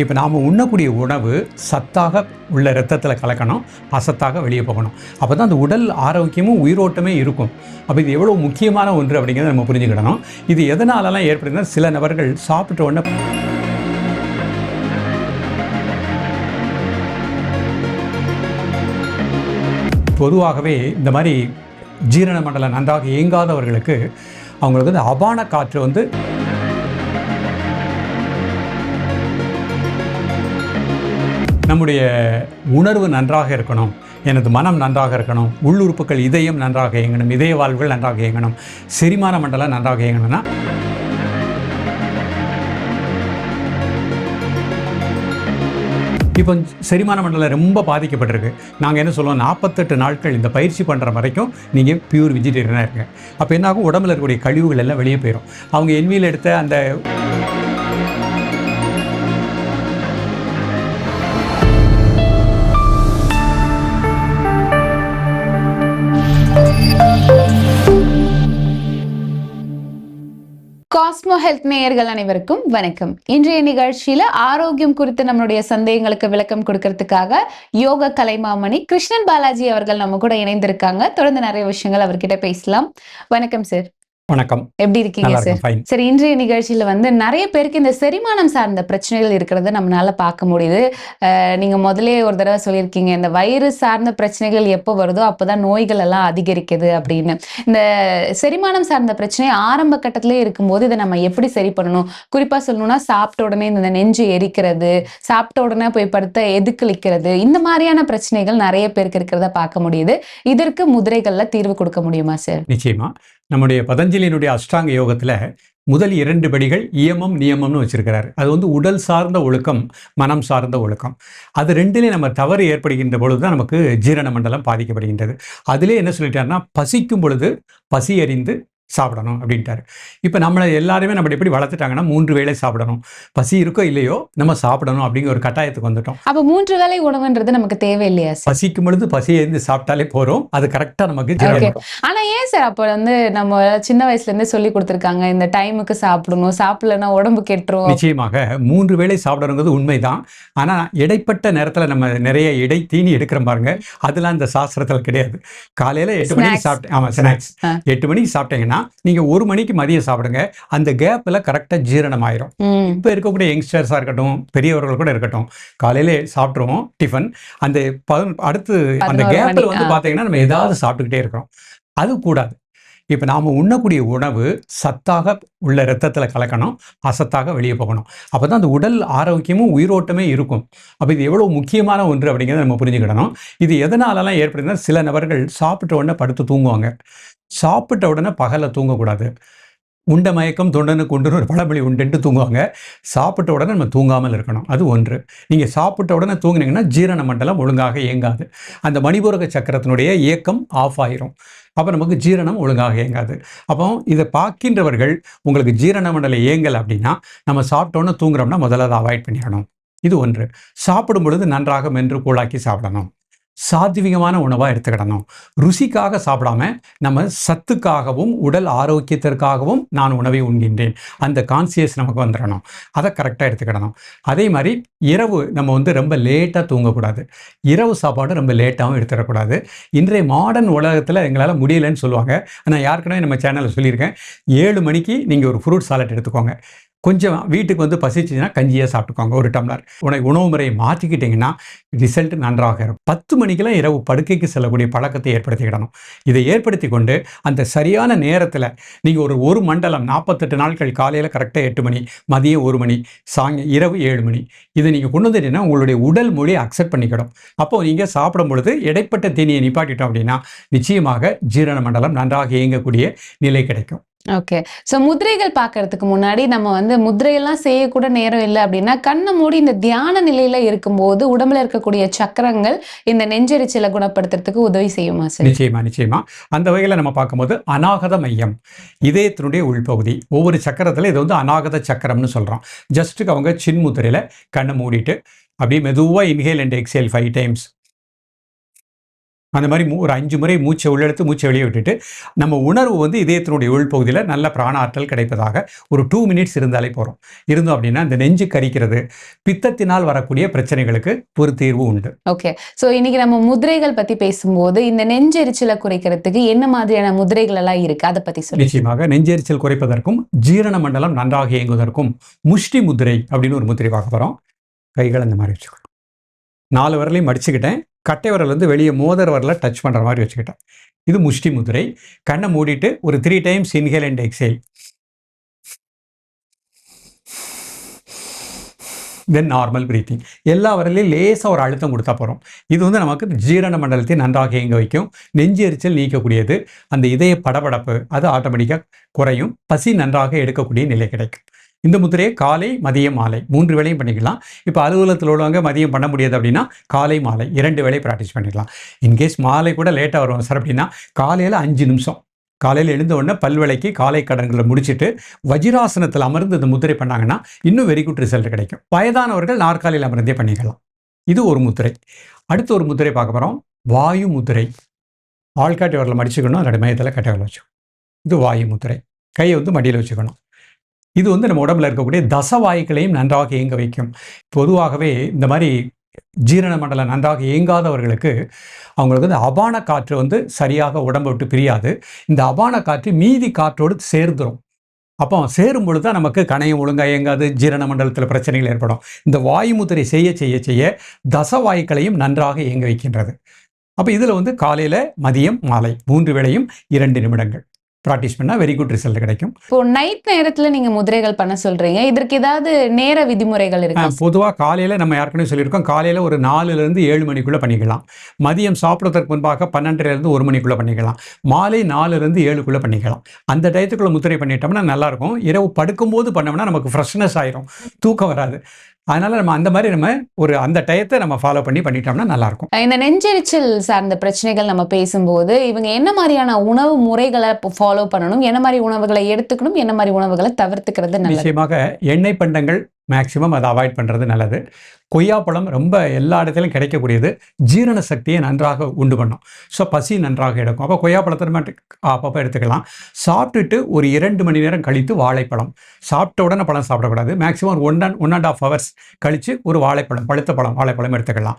இப்போ நாம் உண்ணக்கூடிய உணவு சத்தாக உள்ள ரத்தத்தில் கலக்கணும் அசத்தாக வெளியே போகணும். அப்போ தான் அந்த உடல் ஆரோக்கியமும் உயிரோட்டமே இருக்கும். அப்போ இது எவ்வளோ முக்கியமான ஒன்று அப்படிங்கிறத நம்ம புரிஞ்சுக்கிடணும். இது எதனாலலாம் ஏற்படுதுன்னா சில நபர்கள் சாப்பிட்ட உடனே பொதுவாகவே இந்த மாதிரி ஜீரண மண்டலம் நன்றாக இயங்காதவர்களுக்கு அவங்களுக்கு வந்து அபான காற்று வந்து நம்முடைய உணர்வு நன்றாக இருக்கணும் எனது மனம் நன்றாக இருக்கணும் உள்ளுறுப்புகள் இதயம் நன்றாக இயங்கணும் இதய வாழ்வுகள் நன்றாக இயங்கணும் செரிமான மண்டலம் நன்றாக இயங்கணும்னா? இப்போ செரிமான மண்டலம் ரொம்ப பாதிக்கப்பட்டிருக்கு. நாங்கள் என்ன சொல்லுவோம்? நாற்பத்தெட்டு நாட்கள் இந்த பயிற்சி பண்ணுற வரைக்கும் நீங்கள் பியூர் வெஜிடேரியனாக இருங்க. அப்போ என்னாகும்? உடம்புல இருக்கக்கூடிய கழிவுகள் எல்லாம் வெளியே போயிடும் அவங்க என்வியில் எடுத்த அந்த காஸ்மோ ஹெல்த் நேயர்கள் அனைவருக்கும் வணக்கம். இன்றைய நிகழ்ச்சியில ஆரோக்கியம் குறித்து நம்மளுடைய சந்தேகங்களுக்கு விளக்கம் கொடுக்கறதுக்காக யோக கலைமாமணி கிருஷ்ணன் பாலாஜி அவர்கள் நம்ம கூட இணைந்திருக்காங்க. தொடர்ந்து நிறைய விஷயங்கள் அவர்கிட்ட பேசலாம். வணக்கம் சார் வணக்கம். எப்படி இருக்கீங்க சார் சரி இன்றைய நிகழ்ச்சியில வந்து நிறைய பேருக்கு இந்த செரிமானம் சார்ந்த பிரச்சனைகள் இருக்கிறத நம்மளால பார்க்க முடியுது. நீங்க முதலே ஒரு தடவை சொல்லியிருக்கீங்க இந்த வயிறு சார்ந்த பிரச்சனைகள் எப்போ வருதோ அப்போதான் நோய்கள் எல்லாம் அதிகரிக்குது அப்படின்னு. இந்த செரிமானம் சார்ந்த பிரச்சனை ஆரம்ப கட்டத்திலே இருக்கும்போது இதை நம்ம எப்படி சரி பண்ணணும்? குறிப்பா சொல்லணும்னா சாப்பிட்ட உடனே இந்த நெஞ்சு எரிக்கிறது சாப்பிட்ட உடனே போய் படுத்த எதுக்களிக்கிறது இந்த மாதிரியான பிரச்சனைகள் நிறைய பேருக்கு இருக்கிறத பார்க்க முடியுது. இதற்கு முதிரைகள்ல தீர்வு கொடுக்க முடியுமா சார் நிச்சயமா. நம்முடைய பதஞ்சலியினுடைய அஷ்டாங்க யோகத்தில் முதல் இரண்டு படிகள் இயமம் நியமம்னு வச்சிருக்கிறார். அது வந்து உடல் சார்ந்த ஒழுக்கம் மனம் சார்ந்த ஒழுக்கம். அது ரெண்டுலேயும் நம்ம தவறு ஏற்படுகின்ற பொழுது தான் நமக்கு ஜீரண மண்டலம் பாதிக்கப்படுகின்றது. அதிலே என்ன சொல்லிட்டாருன்னா பசிக்கும் பொழுது பசி அறிந்து சாப்பிடணும் அப்படின்ட்டாரு. இப்போ நம்மளை எல்லாருமே நம்ம எப்படி வளர்த்துட்டாங்கன்னா மூன்று வேளை சாப்பிடணும். பசி இருக்கோ இல்லையோ நம்ம சாப்பிடணும் அப்படிங்கிற ஒரு கட்டாயத்துக்கு வந்துட்டோம். அப்ப மூன்று வேளை உணவுன்றது நமக்கு தேவையில்லையா பசிக்கும் பொழுது பசி அறிந்து சாப்பிட்டாலே போகிறோம் அது கரெக்டாக நமக்கு ஜீரணம். Okay. ஆனா ஏன் சார் அப்ப வந்து நம்ம சின்ன வயசுல இருந்தே சொல்லி கொடுத்துருக்காங்க இந்த டைமுக்கு சாப்பிடணும் சாப்பிடலன்னா உடம்பு கெட்டுரும். நிச்சயமாக மூன்று வேளை சாப்பிடணுங்கிறது உண்மைதான். ஆனால் இடைப்பட்ட நேரத்தில் நம்ம நிறைய இடை தீனி எடுக்கிறோம் பாருங்க அதெல்லாம் இந்த சாஸ்திரத்தில் கிடையாது. காலையில் எட்டு மணிக்கு. சாப்பிட்டேன். ஆமாம் ஸ்நாக்ஸ். எட்டு மணிக்கு சாப்பிட்டீங்கன்னா நீங்கள் ஒரு மணிக்கு மதியம் சாப்பிடுங்க. அந்த கேப்பில் கரெக்டாக ஜீரணம் ஆயிரும். இப்போ இருக்கக்கூடிய யங்ஸ்டர்ஸாக இருக்கட்டும் பெரியவர்கள் கூட இருக்கட்டும் காலையிலே சாப்பிட்ருவோம் டிஃபன் அந்த அடுத்து அந்த கேப்பில் வந்து ஆ. பார்த்தீங்கன்னா நம்ம ஏதாவது சாப்பிட்டுக்கிட்டே இருக்கிறோம். அது கூடாது. இப்போ நாம் உண்ணக்கூடிய உணவு சத்தாக உள்ள ரத்தத்தில் கலக்கணும் அசத்தாக வெளியே போகணும். அப்போ தான் அந்த உடல் ஆரோக்கியமும் உயிரோட்டமே இருக்கும். அப்போ இது எவ்வளோ முக்கியமான ஒன்று அப்படிங்கிறத நம்ம புரிஞ்சுக்கிடணும். இது எதனாலலாம் ஏற்படுதுன்னா சில நபர்கள் சாப்பிட்ட உடனே படுத்து தூங்குவாங்க. சாப்பிட்ட உடனே பகலில் தூங்கக்கூடாது. உண்ட மயக்கம் தொண்டனுக்கு உண்டுன்னு ஒரு பழமொழி உண்டுன்ட்டு தூங்குவாங்க. சாப்பிட்ட உடனே நம்ம தூங்காமல் இருக்கணும். அது ஒன்று. நீங்கள் சாப்பிட்ட உடனே தூங்குனீங்கன்னா ஜீரண மண்டலம் ஒழுங்காக இயங்காது. அந்த மணிபூரக சக்கரத்தினுடைய இயக்கம் ஆஃப் ஆயிரும். அப்போ நமக்கு ஜீரணம் ஒழுங்காக இயங்காது. அப்போ இதை பார்க்கின்றவர்கள் உங்களுக்கு ஜீரண மண்டலம் இயங்கல் அப்படின்னா நம்ம சாப்பிட்டோன்னே தூங்குறோம்னா முதல்ல அதை அவாய்ட் பண்ணிடணும். இது ஒன்று. சாப்பிடும் பொழுது நன்றாக மென்று கூழாக்கி சாப்பிடணும். சாத்விகமான உணவாக எடுத்துக்கிடணும். ருசிக்காக சாப்பிடாம நம்ம சத்துக்காகவும் உடல் ஆரோக்கியத்திற்காகவும் நான் உணவை உண்கின்றேன். அந்த கான்சியஸ் நமக்கு வந்துடணும். அதை கரெக்டாக எடுத்துக்கிடணும். அதே மாதிரி இரவு நம்ம வந்து ரொம்ப லேட்டாக தூங்கக்கூடாது. இரவு சாப்பாடு ரொம்ப லேட்டாகவும் எடுத்துடக்கூடாது. இன்றைய மாடர்ன் உலகத்தில் எங்களால் முடியலைன்னு சொல்லுவாங்க. நான் யாருக்குன்னா நம்ம சேனலில் சொல்லியிருக்கேன். ஏழு மணிக்கு நீங்கள் ஒரு ஃப்ரூட் சாலட் எடுத்துக்கோங்க. கொஞ்சம் வீட்டுக்கு வந்து பசிச்சுன்னா கஞ்சியாக சாப்பிட்டுக்கோங்க ஒரு டம்ளர். உனக்கு உணவு முறையை மாற்றிக்கிட்டிங்கன்னா ரிசல்ட் நன்றாக இருக்கும். பத்து மணிக்கெல்லாம் இரவு படுக்கைக்கு செல்லக்கூடிய பழக்கத்தை ஏற்படுத்திக்கிடணும். இதை ஏற்படுத்தி கொண்டு அந்த சரியான நேரத்தில் நீங்கள் ஒரு ஒரு மண்டலம் நாற்பத்தெட்டு நாட்கள் காலையில் கரெக்டாக எட்டு மணி மதியம் ஒரு மணி சாயங்க இரவு ஏழு மணி. இதை நீங்கள் கொண்டு வந்துட்டீங்கன்னா உங்களுடைய உடல் மொழி அக்செப்ட் பண்ணிக்கிடும். அப்போ நீங்கள் சாப்பிடும் பொழுது இடைப்பட்ட தீனியை நிப்பாட்டிட்டோம் அப்படின்னா நிச்சயமாக ஜீரண மண்டலம் நன்றாக இயங்கக்கூடிய நிலை கிடைக்கும். ஓகே ஸோ முதிரைகள் பார்க்கறதுக்கு முன்னாடி நம்ம வந்து முதிரையெல்லாம் செய்யக்கூட நேரம் இல்லை அப்படின்னா கண்ணை மூடி இந்த தியான நிலையில இருக்கும்போது உடம்புல இருக்கக்கூடிய சக்கரங்கள் இந்த நெஞ்செரிச்சலை குணப்படுத்துறதுக்கு உதவி செய்யுமா சார் நிச்சயமா நிச்சயமா. அந்த வகையில் நம்ம பார்க்கும்போது அநாகத மையம். இதயத்தினுடைய உள்பகுதி. ஒவ்வொரு சக்கரத்தில் இது வந்து அநாகத சக்கரம்னு சொல்கிறோம் ஜஸ்ட்டுக்கு அவங்க சின்முத்திரையில் கண்ணை மூடிட்டு அப்படியே மெதுவாக inhale and exhale five times அந்த மாதிரி மூ- ஒரு அஞ்சு முறை மூச்சை உள்ளெடுத்து மூச்சை வெளியே விட்டுட்டு நம்ம உணர்வு வந்து இதயத்தினுடைய உள்பகுதியில் நல்ல பிராண ஆற்றல் கிடைப்பதாக ஒரு டூ மினிட்ஸ் இருந்தாலே போகிறோம் இருந்தோம் அப்படின்னா இந்த நெஞ்சு கரிக்கிறது பித்தத்தினால் வரக்கூடிய பிரச்சனைகளுக்கு ஒரு தீர்வு உண்டு. ஓகே சோ இன்னைக்கு நம்ம முதிரைகள் பத்தி பேசும்போது இந்த நெஞ்செரிச்சலை குறைக்கிறதுக்கு என்ன மாதிரியான முதிரைகள் எல்லாம் இருக்கு? அதை பத்தி சொல்லி நிச்சயமாக நெஞ்செரிச்சல் குறைப்பதற்கும் ஜீரண மண்டலம் நன்றாக இயங்குவதற்கும் முஷ்டி முதிரை அப்படின்னு ஒரு முதிரை பார்க்க போகிறோம் கைகள் இந்த மாதிரி வச்சுக்கணும். நாலு விரலையும் மடிச்சுக்கிட்டேன். கட்டை விரல் வந்து வெளியே மோதர் வரல டச் பண்ணுற மாதிரி வச்சுக்கிட்டேன். இது முஷ்டி முதிரை. கண்ணை மூடிட்டு ஒரு three times inhale and exhale then normal breathing எல்லா வரலையும் லேசாக ஒரு அழுத்தம் கொடுத்தா போகிறோம் இது வந்து நமக்கு ஜீரண மண்டலத்தை நன்றாக இயங்க வைக்கும். நெஞ்சு எரிச்சல் நீக்கக்கூடியது. அந்த இதய படபடப்பு அது ஆட்டோமேட்டிக்காக குறையும். பசி நன்றாக எடுக்கக்கூடிய நிலை கிடைக்கும். இந்த முத்திரையை காலை மதியம் மாலை மூன்று வேலையும் பண்ணிக்கலாம். இப்போ அலுவலகத்தில் உள்ளவங்க மதியம் பண்ண முடியாது அப்படின்னா காலை மாலை இரண்டு வேலையை ப்ராக்டிஸ் பண்ணிக்கலாம். இன்கேஸ் மாலை கூட லேட்டாக வரும் சார் அப்படின்னா காலையில் அஞ்சு நிமிஷம். காலையில் எழுந்த உடனே பல்விளைக்கு காலை கடன்களை முடிச்சுட்டு வஜிராசனத்தில் அமர்ந்து இந்த முத்திரை பண்ணாங்கன்னா இன்னும் வெரி குட் ரிசல்ட் கிடைக்கும். வயதானவர்கள் நாற்காலியில் அமர்ந்தே பண்ணிக்கலாம். இது ஒரு முத்திரை. அடுத்து ஒரு முத்திரை பார்க்க போகிறோம் வாயு முத்திரை. ஆள்காட்டி வரல மடிச்சுக்கணும் அதோட மையத்தில் கட்டை வச்சுக்கணும். இது வாயு முத்திரை. கையை வந்து மடியில் வச்சுக்கணும். இது வந்து நம்ம உடம்புல இருக்கக்கூடிய தசவாயுக்களையும் நன்றாக இயங்க வைக்கும். பொதுவாகவே இந்த மாதிரி ஜீரண மண்டலம் நன்றாக இயங்காதவர்களுக்கு அவங்களுக்கு வந்து அபான காற்று வந்து சரியாக உடம்பை விட்டு பிரியாது. இந்த அபான காற்று மீதி காற்றோடு சேர்ந்துடும் அப்போ சேரும் பொழுது தான் நமக்கு கணையம் ஒழுங்காக இயங்காது ஜீரண மண்டலத்தில் பிரச்சனைகள் ஏற்படும். இந்த வாயு முத்திரை செய்ய செய்ய செய்ய தசவாயுக்களையும் நன்றாக இயங்க வைக்கின்றது. அப்போ இதில் வந்து காலையில் மதியம் மாலை மூன்று வேளையும் இரண்டு நிமிடங்கள். ப்ராக்டிஸ் பண்ணால் வெரி குட் ரிசல்ட் கிடைக்கும். இப்போ நைட் நேரத்துல நீங்க முதிரைகள் பண்ண சொல்றீங்க. இதற்கு ஏதாவது நேர விதிமுறைகள் இருக்கா? பொதுவாக காலையில் நம்ம ஏற்கனவே சொல்லியிருக்கோம். காலையில் ஒரு நாலுலேருந்து ஏழு மணிக்குள்ளே பண்ணிக்கலாம். மதியம் சாப்பிட்றதுக்கு முன்பாக பன்னெண்டுலேருந்து ஒரு மணிக்குள்ளே பண்ணிக்கலாம். மாலை நாலுலேருந்து ஏழுக்குள்ளே பண்ணிக்கலாம். அந்த டயத்துக்குள்ளே முத்திரை பண்ணிட்டோம்னா நல்லாயிருக்கும் இரவு படுக்கும்போது பண்ணோம்னா நமக்கு ஃப்ரெஷ்னஸ் ஆயிரும். தூக்கம் வராது. அதனால் நம்ம அந்த மாதிரி நம்ம ஒரு அந்த டயத்தை நம்ம ஃபாலோ பண்ணி பண்ணிட்டோம்னா நல்லாயிருக்கும். இந்த நெஞ்செரிச்சல் சார்ந்த பிரச்சனைகள் நம்ம பேசும்போது இவங்க என்ன மாதிரியான உணவு முறைகளை ஃபாலோ பண்ணணும்? என்ன மாதிரி உணவுகளை எடுத்துக்கணும்? என்ன மாதிரி உணவுகளை தவிர்த்துக்கிறது நிச்சயமாக எண்ணெய் பண்டங்கள் மேக்ஸிமம் அதை அவாய்ட் பண்ணுறது நல்லது. கொய்யாப்பழம் ரொம்ப எல்லா இடத்துலையும் கிடைக்கக்கூடியது. ஜீரண சக்தியை நன்றாக உண்டு பண்ணும். ஸோ பசி நன்றாக எடுக்கும். அப்போ கொய்யாப்பழத்தை நம்ம அப்பப்போ எடுத்துக்கலாம். சாப்பிட்டுட்டு ஒரு இரண்டு மணி நேரம் கழித்து வாழைப்பழம். சாப்பிட்ட உடனே பழம் சாப்பிடக்கூடாது. மேக்ஸிமம் ஒரு one and one and half hours கழித்து ஒரு வாழைப்பழம் பழுத்த பழம் வாழைப்பழம் எடுத்துக்கலாம்.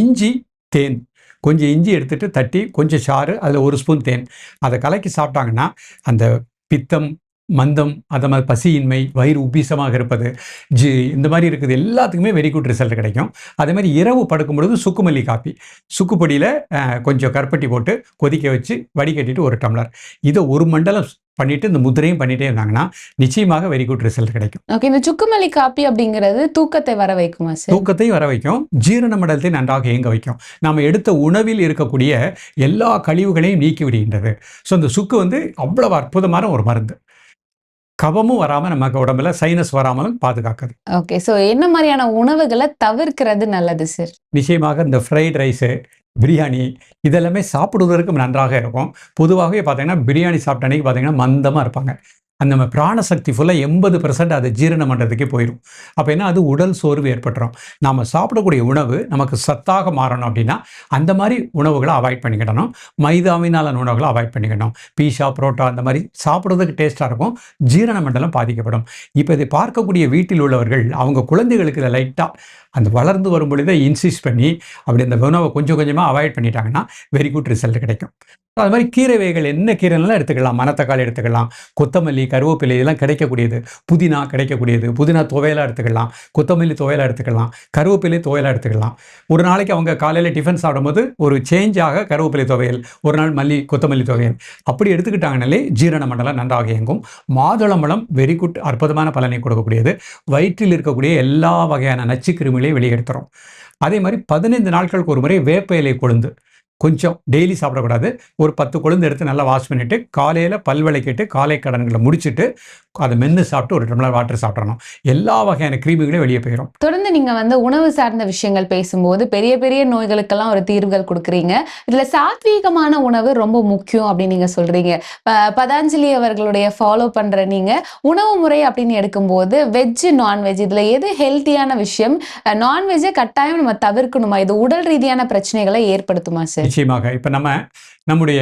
இஞ்சி தேன். கொஞ்சம் இஞ்சி எடுத்துட்டு தட்டி கொஞ்சம் சாறு அதில் ஒரு ஸ்பூன் தேன். அதை கலக்கி சாப்பிட்டாங்கன்னா அந்த பித்தம் மந்தம் அது மாதிரி பசியின்மை வயிறு உப்பீசமாக இருப்பது ஜி இந்த மாதிரி இருக்குது. எல்லாத்துக்குமே வெரி குட் ரிசல்ட் கிடைக்கும். அதே மாதிரி இரவு படுக்கும் பொழுது சுக்குமல்லி காப்பி. சுக்குப்பொடியில் கொஞ்சம் கருப்பட்டி போட்டு கொதிக்க வச்சு வடிகட்டிட்டு ஒரு டம்ளர். இதை ஒரு மண்டலம் பண்ணிட்டு இந்த முதிரையும் பண்ணிட்டே இருந்தாங்கன்னா நிச்சயமாக வெரி குட் ரிசல்ட் கிடைக்கும். ஓகே இந்த சுக்குமல்லி காப்பி அப்படிங்கிறது தூக்கத்தை வர வைக்குமா சார் தூக்கத்தையும் வர வைக்கும். ஜீரண மண்டலத்தை நன்றாக இயங்க வைக்கும். நாம் எடுத்த உணவில் இருக்கக்கூடிய எல்லா கழிவுகளையும் நீக்கி விடுகின்றது. ஸோ இந்த சுக்கு வந்து அவ்வளவு அற்புதமான ஒரு மருந்து. கபமும் வராமல் நமக்கு உடம்புல சைனஸ் வராமலும் பாதுகாக்குது. ஓகே ஸோ என்ன மாதிரியான உணவுகளை தவிர்க்கிறது நல்லது சார் நிச்சயமாக இந்த ஃப்ரைட் ரைஸு பிரியாணி இதெல்லாமே சாப்பிடுவதற்கு நன்றாக இருக்கும். பொதுவாகவே பார்த்தீங்கன்னா பிரியாணி சாப்பிட்ட அன்னைக்கு பார்த்தீங்கன்னா மந்தமாக இருப்பாங்க. அந்த நம்ம பிராணசக்தி ஃபுல்லாக எண்பது பர்சன்ட் அது ஜீரணம் பண்ணுறதுக்கே போயிடும் அப்போ என்ன? அது உடல் சோர்வு ஏற்பட்டுரும். நாம் சாப்பிடக்கூடிய உணவு நமக்கு சத்தாக மாறணும் அப்படின்னா அந்த மாதிரி உணவுகளை அவாய்ட் பண்ணிக்கிடணும். மைதாவினாலான உணவுகளை அவாய்ட் பண்ணிக்கணும் பீஸா புரோட்டா அந்த மாதிரி சாப்பிட்றதுக்கு டேஸ்ட்டாக இருக்கும். ஜீரண மண்டலம் பாதிக்கப்படும். இப்போ இதை பார்க்கக்கூடிய வீட்டில் உள்ளவர்கள் அவங்க குழந்தைகளுக்கு இதை லைட்டாக அந்த வளர்ந்து வரும் பொழுதே இன்சிஸ்ட் பண்ணி அப்படி அந்த உணவை கொஞ்சம் கொஞ்சமாக அவாய்ட் பண்ணிட்டாங்கன்னா வெரி குட் ரிசல்ட் கிடைக்கும். அது மாதிரி கீரை வகைகள் என்ன கீரைலாம் எடுத்துக்கலாம். மணத்தக்காளி எடுத்துக்கலாம். கொத்தமல்லி கருவேப்பிலை இதெல்லாம் கிடைக்கக்கூடியது. புதினா கிடைக்கக்கூடியது. புதினா துவையலாக எடுத்துக்கலாம். கொத்தமல்லி துவையலாக எடுத்துக்கலாம். கருவேப்பிலை துவையலாக எடுத்துக்கலாம். ஒரு நாளைக்கு அவங்க காலையில் டிஃபன் சாப்பிடும்போது ஒரு சேஞ்சாக கருவேப்பிலை துவையல் ஒரு நாள் மல்லி கொத்தமல்லி துவையல். அப்படி எடுத்துக்கிட்டாங்கனாலே ஜீரண மண்டலம் நன்றாக இயங்கும். மாதுளம்பழம் வெரி குட் அற்புதமான பலனை கொடுக்கக்கூடியது. வயிற்றில் இருக்கக்கூடிய எல்லா வகையான நச்சு கிருமிகளையும் வெளியெடுத்துரும் அதே மாதிரி பதினைந்து நாட்களுக்கு ஒரு முறை வேப்ப இலை கொழுந்து. கொஞ்சம் டெய்லி சாப்பிடக்கூடாது. ஒரு பத்து கொழுந்து எடுத்து நல்லா வாஷ் பண்ணிவிட்டு காலையில் பல் விளக்கிட்டு காலை கடன்களை முடிச்சுட்டு அதை மென்று சாப்பிட்டு ஒரு டம்ளர் வாட்டர் சாப்பிட்றணும் எல்லா வகையான கிருமிகளையும் வெளியே போயிடும் தொடர்ந்து நீங்க வந்து உணவு சார்ந்த விஷயங்கள் பேசும்போது பெரிய பெரிய நோய்களுக்கெல்லாம் ஒரு தீர்வுகள் கொடுக்குறீங்க. இதில் சாத்வீகமான உணவு ரொம்ப முக்கியம் அப்படின்னு நீங்க சொல்றீங்க. பதாஞ்சலி அவர்களுடைய ஃபாலோ பண்ற நீங்கள் உணவு முறை அப்படின்னு எடுக்கும்போது வெஜ்ஜு நான்வெஜ் இதில் எது ஹெல்த்தியான விஷயம்? நான்வெஜ்ஜை கட்டாயம் நம்ம தவிர்க்கணுமா? இது உடல் ரீதியான பிரச்சனைகளை ஏற்படுத்துமா சார் நிச்சயமாக. இப்போ நம்ம நம்முடைய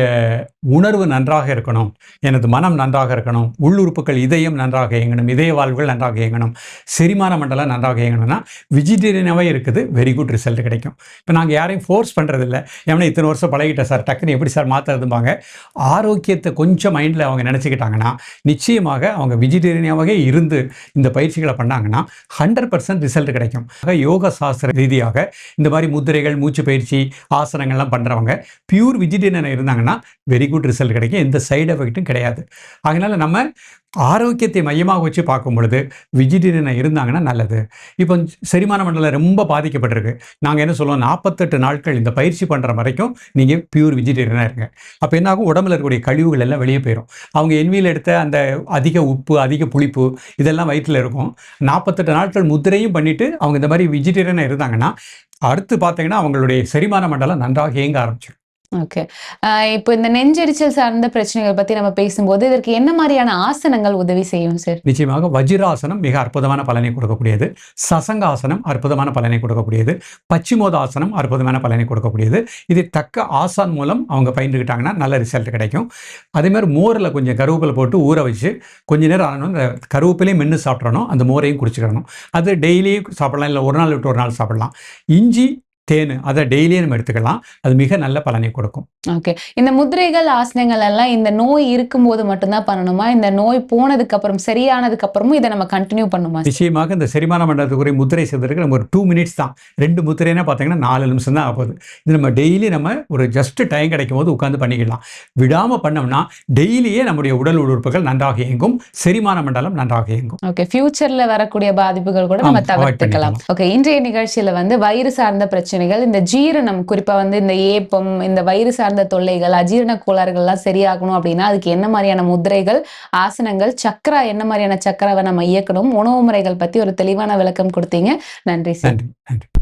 உணர்வு நன்றாக இருக்கணும். எனது மனம் நன்றாக இருக்கணும். உள்ளுறுப்புகள் இதயம் நன்றாக இயங்கணும். இதய வாழ்வுகள் நன்றாக இயங்கணும். செரிமான மண்டலம் நன்றாக இயங்கணும்னா விஜிடேரியனாகவே இருக்குது. வெரி குட் ரிசல்ட் கிடைக்கும். இப்போ நாங்கள் யாரையும் ஃபோர்ஸ் பண்ணுறதில்ல ஏன்னா இத்தனை வருஷம் பழகிட்டேன் சார் டக்குன்னு எப்படி சார் மாற்றுறதும்பாங்க ஆரோக்கியத்தை கொஞ்சம் மைண்டில் அவங்க நினச்சிக்கிட்டாங்கன்னா நிச்சயமாக அவங்க விஜிடேரியனாகவே இருந்து இந்த பயிற்சிகளை பண்ணாங்கன்னா ஹண்ட்ரட் பர்சன்ட் ரிசல்ட் கிடைக்கும். ஆக யோக சாஸ்திர ரீதியாக இந்த மாதிரி முத்திரைகள் மூச்சு பயிற்சி ஆசனங்கள்லாம் பண்ணுறவங்க பியூர் வெஜிடேரியன் இருந்தாங்கன்னா வெரி குட் ரிசல்ட் கிடைக்கும். எந்த சைடு எஃபெக்ட்டும் கிடையாது. அதனால நம்ம ஆரோக்கியத்தை மையமாக வச்சு பார்க்கும் பொழுது வெஜிடேரியனாக இருந்தாங்கன்னா நல்லது. இப்போ செரிமான மண்டலம் ரொம்ப பாதிக்கப்பட்டிருக்கு. நாங்கள் என்ன சொல்லுவோம்? நாற்பத்தெட்டு நாட்கள் இந்த பயிற்சி பண்ணுற வரைக்கும் நீங்கள் பியூர் வெஜிடேரியனாக இருங்க. அப்போ என்னாகும்? உடம்புல இருக்கக்கூடிய கழிவுகள் எல்லாம் வெளியே போயிடும் அவங்க என்வியில் எடுத்த அந்த அதிக உப்பு அதிக புளிப்பு இதெல்லாம் வயிற்றில் இருக்கும். நாற்பத்தெட்டு நாட்கள் முதிரையும் பண்ணிவிட்டு அவங்க இந்த மாதிரி வெஜிடேரியனாக இருந்தாங்கன்னா அடுத்து பார்த்தீங்கன்னா அவங்களுடைய செரிமான மண்டலம் நன்றாக இயங்க ஆரம்பிச்சிடும் ஓகே இப்போ இந்த நெஞ்செரிச்சல் சார்ந்த பிரச்சனைகள் பத்தி நம்ம பேசும்போது இதற்கு என்ன மாதிரியான ஆசனங்கள் உதவி செய்யும் சார்? நிச்சயமாக வஜ்ராசனம் மிக அற்புதமான பலனை கொடுக்கக்கூடியது. சசங்காசனம் அற்புதமான பலனை கொடுக்கக்கூடியது. பச்சிமோதாசனம் அற்புதமான பலனை கொடுக்கக்கூடியது. இது தக்க ஆசான் மூலம் அவங்க பயின்றுக்கிட்டாங்கன்னா நல்ல ரிசல்ட் கிடைக்கும். அதே மாதிரி மோரில் கொஞ்சம் கருவேப்பிலை போட்டு ஊற வச்சு கொஞ்ச நேரம் ஆனணும் அந்த கருவேப்பிலையும் மென்று சாப்பிட்றணும் அந்த மோரையும் குடிச்சிக்கணும் அது டெய்லி சாப்பிடலாம். இல்லை ஒரு நாள் விட்டு ஒரு நாள் சாப்பிடலாம். இஞ்சி தேன். அதை டெய்லியும் நம்ம எடுத்துக்கலாம். அது மிக நல்ல பலனை கொடுக்கும். ஓகே இந்த முதிரைகள் ஆசனங்கள் எல்லாம் இந்த நோய் இருக்கும்போது மட்டும்தான் பண்ணணுமா? இந்த நோய் போனதுக்கு அப்புறம் சரியானதுக்கு அப்புறமும் இதை நம்ம கண்டினியூ பண்ணுமா? நிச்சயமாக இந்த செரிமான மண்டலத்துக்குரிய முத்திரை செய்வதற்கு நம்ம ஒரு டூ மினிட்ஸ் தான். ரெண்டு முத்திரைனா பார்த்தீங்கன்னா நாலு நிமிஷம் தான் ஆகுது. இது நம்ம டெய்லி நம்ம ஒரு ஜஸ்ட் டைம் கிடைக்கும் போது உட்காந்து பண்ணிக்கலாம். விடாமல் பண்ணோம்னா டெய்லியே நம்முடைய உடல் உறுப்புகள் நன்றாக இயங்கும். செரிமான மண்டலம் நன்றாக இயங்கும். ஓகே ஃபியூச்சர்ல வரக்கூடிய பாதிப்புகள் கூட நம்ம தவிர்த்துக்கலாம். ஓகே இன்றைய நிகழ்ச்சியில வந்து வயிறு சார்ந்த பிரச்சனைகள் இந்த ஜீரணம் குறிப்பா வந்து இந்த ஏப்பம் இந்த வயிறு சார்ந்த தொல்லைகள் அஜீரண கோளாறுகள் எல்லாம் சரியாகணும் அப்படின்னா அதுக்கு என்ன மாதிரியான முதிரைகள் ஆசனங்கள் சக்கரா என்ன மாதிரியான சக்கராவை நம்ம இயக்கணும்? உணவு முறைகள் பத்தி ஒரு தெளிவான விளக்கம் கொடுத்தீங்க. நன்றி சார். நன்றி.